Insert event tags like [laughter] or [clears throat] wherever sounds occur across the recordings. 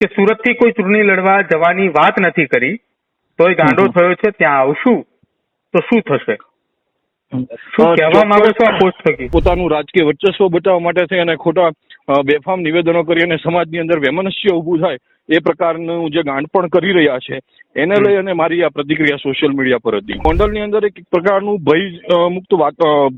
કે સુરતથી કોઈ ચૂંટણી લડવા જવાની વાત નથી કરી તોય ગાંડો થયો છે ત્યાં આવશું તો શું થશે? શું કહેવા માંગો છો આ પોસ્ટ થકી? પોતાનું રાજકીય વર્ચસ્વ બતાવવા માટે થઈ અને ખોટા બેફામ નિવેદનો કરી અને સમાજની અંદર વેમનસ્ય ઊભું થાય એ પ્રકારનું જે ગાંડપણ કરી રહ્યા છે એને લઈ અને મારી આ પ્રતિક્રિયા સોશિયલ મીડિયા પર હતી. ગોંડલની અંદર એક પ્રકારનું ભય મુક્ત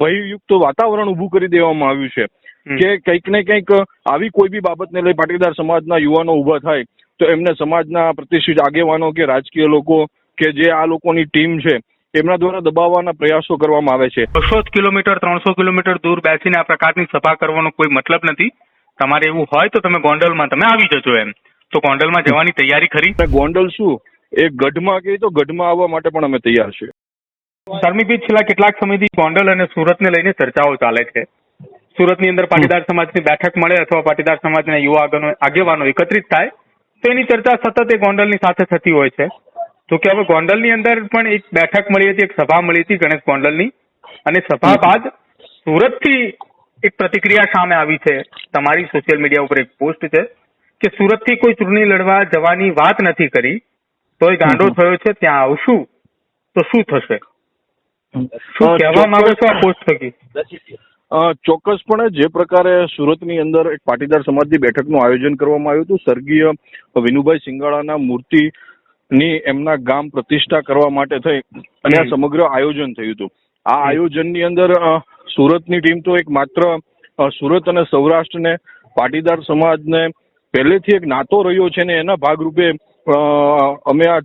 ભયયુક્ત વાતાવરણ ઊભું કરી દેવામાં આવ્યું છે. કે કંઈક ને કંઈક આવી કોઈ બી બાબતને લઈ પાટીદાર સમાજના યુવાનો ઊભા થાય તો એમને સમાજના પ્રતિષ્ઠિત આગેવાનો કે રાજકીય લોકો કે જે આ લોકોની ટીમ છે એમના દ્વારા દબાવવાના પ્રયાસો કરવામાં આવે છે. બસો કિલોમીટર ત્રણસો કિલોમીટર દૂર બેસીને આ પ્રકારની સભા કરવાનો કોઈ મતલબ નથી. તમારે એવું હોય તો તમે ગોંડલમાં તમે આવી જજો એમ. તો ગોંડલમાં જવાની તૈયારી ખરી? ગોંડલ શું? એ ગઢમાં કે તો ગઢમાં આવવા માટે પણ અમે તૈયાર છીએ. ધાર્મિક છેલ્લા કેટલાક સમયથી ગોંડલ અને સુરતને લઈને ચર્ચાઓ ચાલે છે. સુરતની અંદર પાટીદાર સમાજની બેઠક મળે અથવા પાટીદાર સમાજના યુવા આગેવાનો- એકત્રિત થાય તો એની ચર્ચા સતત એ ગોંડલની સાથે થતી હોય છે. તો કે હવે ગોંડલની અંદર પણ એક બેઠક મળી હતી એક સભા મળી હતી ગણેશ ગોંડલની. અને સભા બાદ સુરતથી એક પ્રતિક્રિયા સામે આવી છે. તમારી સોશિયલ મીડિયા ઉપર એક પોસ્ટ છે કે સુરતથી કોઈ ચૂંટણી લડવા જવાની વાત નથી કરી તો એ ગાંડો થયો છે ત્યાં આવશું તો શું થશે? શું કહેવા માંગો છો આ પોસ્ટ થકી? ચોક્કસપણે જે પ્રકારે સુરતની અંદર એક પાટીદાર સમાજની બેઠકનું આયોજન કરવામાં આવ્યું હતું સ્વર્ગીય વિનુભાઈ સિંગાળાના મૂર્તિની એમના ગામ પ્રતિષ્ઠા કરવા માટે થઈ અને આ સમગ્ર આયોજન થયું હતું. આ આયોજનની અંદર સુરતની ટીમ તો એક માત્ર સુરત અને સૌરાષ્ટ્રને પાટીદાર સમાજને પહેલેથી એક નાતો રહ્યો છે ને એના ભાગરૂપે અમે આ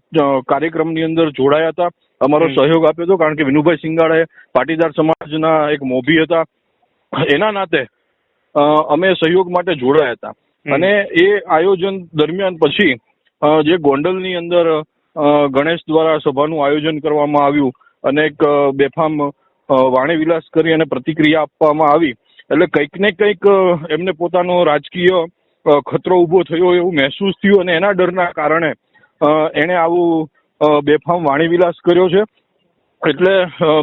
કાર્યક્રમની અંદર જોડાયા હતા. અમારો સહયોગ આપ્યો હતો કારણ કે વિનુભાઈ સિંગાળાએ પાટીદાર સમાજના એક મોભી હતા. એના નાતે અમે સહયોગ માટે જોડાયા હતા. અને એ આયોજન દરમિયાન પછી જે ગોંડલની અંદર ગણેશ દ્વારા સભાનું આયોજન કરવામાં આવ્યું અને એક બેફામ વાણી વિલાસ કરી અને પ્રતિક્રિયા આપવામાં આવી એટલે કંઈક ને કંઈક એમને પોતાનો રાજકીય ખતરો ઊભો થયો એવું મહેસૂસ થયું અને એના ડરના કારણે એણે આવું બેફામ વાણી વિલાસ કર્યો છે. એટલે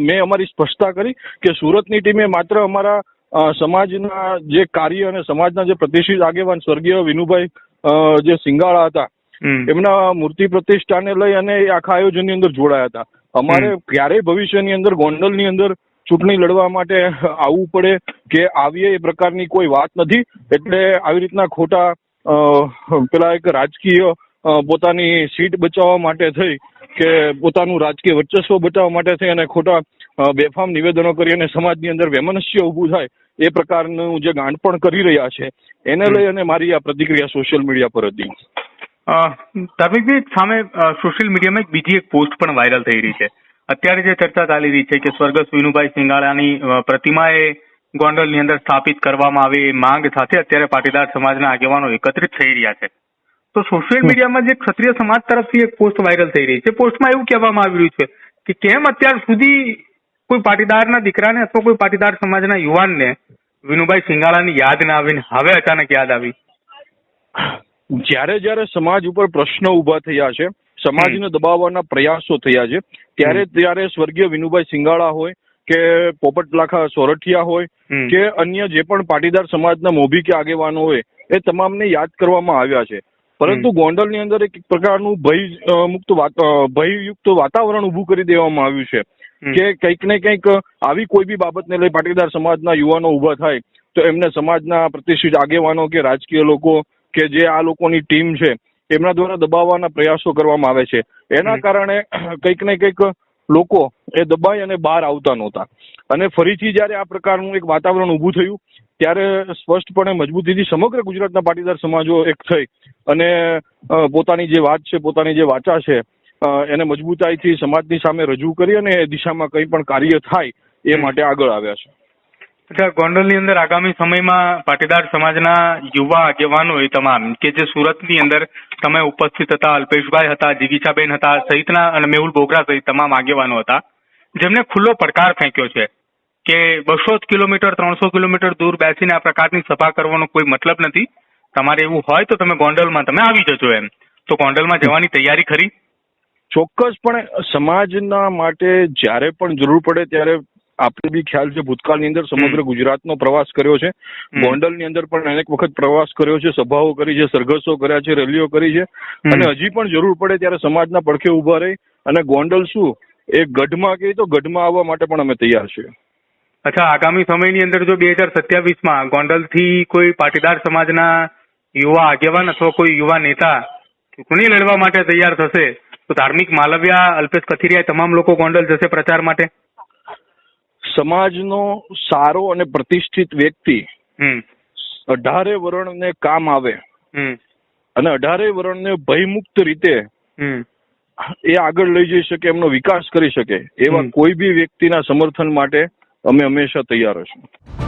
મેં અમારી સ્પષ્ટતા કરી કે સુરતની ટીમે માત્ર અમારા સમાજના જે કાર્ય અને સમાજના જે પ્રતિષ્ઠિત આગેવાન સ્વર્ગીય વિનુભાઈ જે સિંગાળા હતા એમના મૂર્તિ પ્રતિષ્ઠાને લઈ અને આખા આયોજનની અંદર જોડાયા હતા. અમારે ક્યારેય ભવિષ્યની અંદર ગોંડલની અંદર ચૂંટણી લડવા માટે આવવું પડે કે આવીએ એ પ્રકારની કોઈ વાત નથી. એટલે આવી રીતના ખોટા અ, પેલા એક રાજકીય પોતાની સીટ બચાવવા માટે થઈ કે પોતાનું રાજકીય વર્ચસ્વ બચાવવા માટે થઈ અને ખોટા બેફામ નિવેદનો કરી અને સમાજની અંદર વેમનસ્ય ઊભું થાય એ પ્રકારનું જે ગાંડપણ કરી રહ્યા છે એને લઈ અને મારી આ પ્રતિક્રિયા સોશિયલ મીડિયા પર હતી. ધાર્મિકભાઈ સામે સોશિયલ મીડિયામાં એક બીજી એક પોસ્ટ પણ વાયરલ થઈ રહી છે. અત્યારે જે ચર્ચા ચાલી રહી છે કે સ્વર્ગસ્થ વિનુભાઈ સિંગાળાની અ, પ્રતિમા એ ગોંડલની અંદર સ્થાપિત કરવામાં આવે એ માંગ સાથે અત્યારે પાટીદાર સમાજના આગેવાનો એકત્રિત થઈ રહ્યા છે. તો સોશિયલ મીડિયામાં જે ક્ષત્રિય સમાજ તરફથી એક પોસ્ટ વાયરલ થઈ રહી છે. પોસ્ટમાં એવું કહેવામાં આવી રહ્યું છે કે કેમ અત્યાર સુધી કોઈ પાટીદારના દીકરાને અથવા કોઈ પાટીદાર સમાજના યુવાનને વિનુભાઈ સિંગાળાની યાદ ના આવીને હવે અચાનક યાદ આવી? જ્યારે જ્યારે સમાજ ઉપર પ્રશ્નો ઊભા થયા છે સમાજને દબાવવાના પ્રયાસો થયા છે ત્યારે ત્યારે સ્વર્ગીય વિનુભાઈ સિંગાળા હોય કે પોપટલાખા સોરઠિયા હોય કે અન્ય જે પણ પાટીદાર સમાજના મોભી કે આગેવાનો હોય એ તમામને યાદ કરવામાં આવ્યા છે. પરંતુ ગોંડલ ગોંડલની અંદર એક પ્રકારનું ભય મુક્ત ભયયુક્ત વાતાવરણ ઊભું કરી દેવામાં આવ્યું છે. કે કંઈક ને કંઈક આવી કોઈ બી બાબતને લઈ પાટીદાર સમાજના યુવાનો ઊભા થાય તો એમને સમાજના પ્રતિષ્ઠિત આગેવાનો કે રાજકીય લોકો કે જે આ લોકોની ટીમ છે એમના દ્વારા દબાવવાના પ્રયાસો કરવામાં આવે છે. એના કારણે [clears throat] કંઈક ને કંઈક લોકો એ દબાઈ અને બહાર આવતા નહોતા. અને ફરીથી જ્યારે આ પ્રકારનું એક વાતાવરણ ઊભું થયું ત્યારે સ્પષ્ટપણે મજબૂતીથી સમગ્ર ગુજરાતના પાટીદાર સમાજો એક થઈ અને પોતાની જે વાત છે પોતાની જે વાચા છે એને મજબૂતાઈથી સમાજની સામે રજૂ કરી અને એ દિશામાં કંઈ પણ કાર્ય થાય એ માટે આગળ આવ્યા છે. અચ્છા ગોંડલની અંદર આગામી સમયમાં પાટીદાર સમાજના યુવા આગેવાનો એ તમામ કે જે સુરતની અંદર તમે ઉપસ્થિત હતા અલ્પેશભાઈ હતા જીગીશાબેન હતા સહિતના અને મેહુલ બોગરા સહિત તમામ આગેવાનો હતા જેમને ખુલ્લો પડકાર ફેંક્યો છે કે બસો કિલોમીટર ત્રણસો કિલોમીટર દૂર બેસીને આ પ્રકારની સભા કરવાનો કોઈ મતલબ નથી. તમારે એવું હોય તો તમે ગોંડલમાં તમે આવી જજો એમ. તો ગોંડલમાં જવાની તૈયારી ખરી. ચોક્કસપણે સમાજના માટે જ્યારે પણ જરૂર પડે ત્યારે આપણે બી ખ્યાલ છે ભૂતકાળની અંદર સમગ્ર. ગુજરાતનો પ્રવાસ કર્યો છે. ગોંડલની અંદર પણ અનેક વખત પ્રવાસ કર્યો છે સભાઓ કરી છે સરઘસો કર્યા છે રેલીઓ કરી છે. અને હજી પણ જરૂર પડે ત્યારે સમાજના પડખે ઊભા રહી અને ગોંડલ શું? એ ગઢમાં કહી તો ગઢમાં આવવા માટે પણ અમે તૈયાર છીએ. અચ્છા આગામી સમયની અંદર જો બે હજાર સત્યાવીસમાં ગોંડલથી કોઈ પાટીદાર સમાજના યુવા આગેવાન અથવા કોઈ યુવા નેતા ચૂંટણી લડવા માટે તૈયાર થશે તો ધાર્મિક માલવ્યા અલ્પેશ કથિરિયા તમામ લોકો ગોંડલ જશે પ્રચાર માટે? સમાજનો સારો અને પ્રતિષ્ઠિત વ્યક્તિ અઢારે વર્ણને કામ આવે અને અઢારે વર્ણને ભયમુક્ત રીતે એ આગળ લઈ જઈ શકે એમનો વિકાસ કરી શકે એવા કોઈ બી વ્યક્તિના સમર્થન માટે અમે હંમેશા તૈયાર હશું.